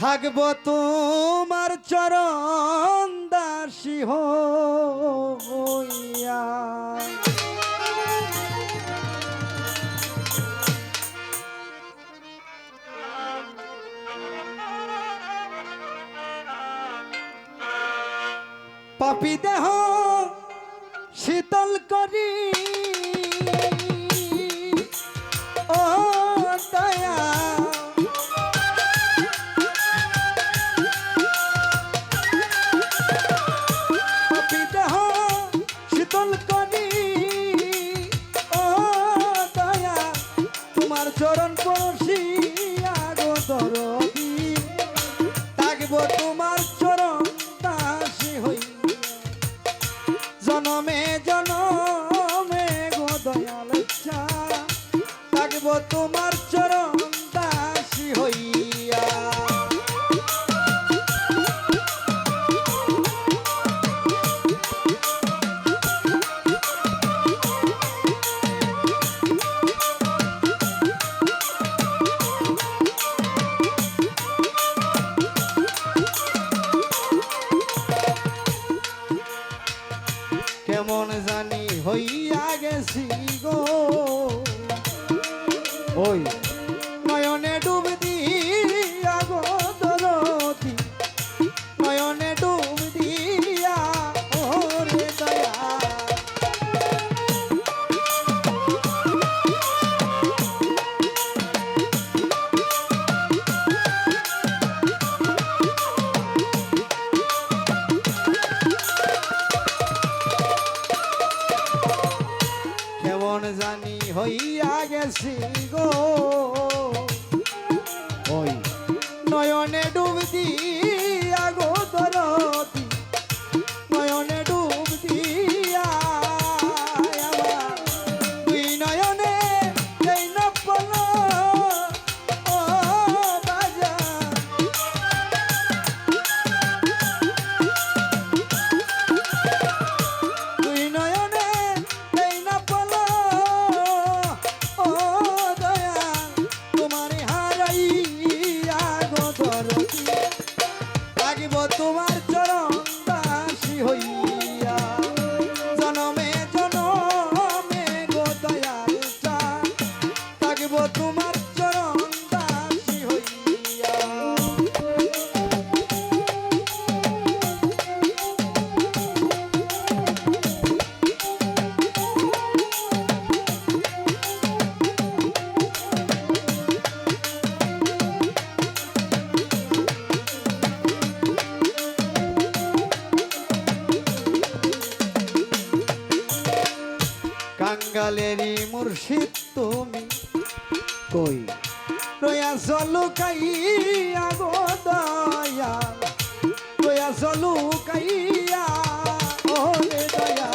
থাকব তোমার চরণ দাসী হইয়া। পাপি দেহ শীতল করি চরণ পড়শি আগো দরবি থাকব তোমার Oi. ওই নয়নে ডুব দিয়ে কই? নয়া জলু কাই আগো দয়া। নয়া জলু কাইয়া, ও দয়া।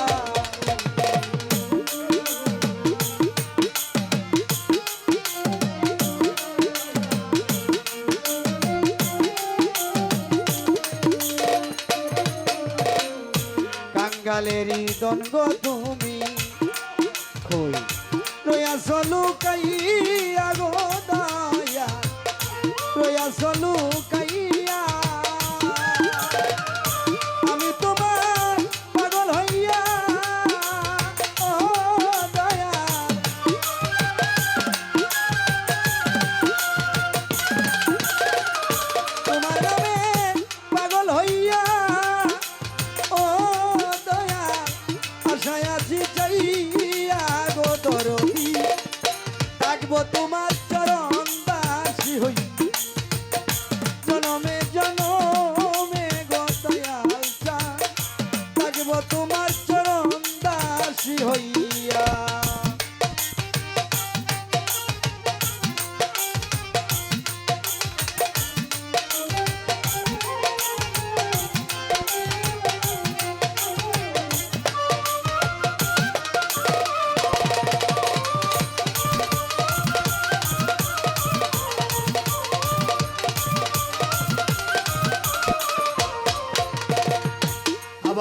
কাঙ্গালেরি দনগ তুমি। কই? নয়া জলু কাই চলু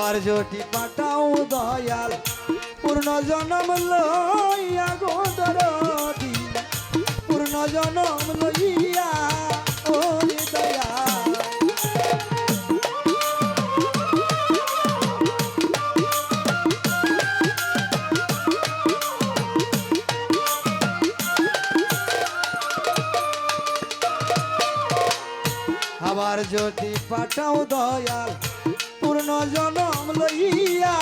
আমার জটি পাঠাও দয়াল, পূর্ণ জনম লইয়া গো দরদি। পূর্ণ জনম লইয়া, ও আবার যদি পাঠাও দয়াল পূর্ণ জনম লইয়া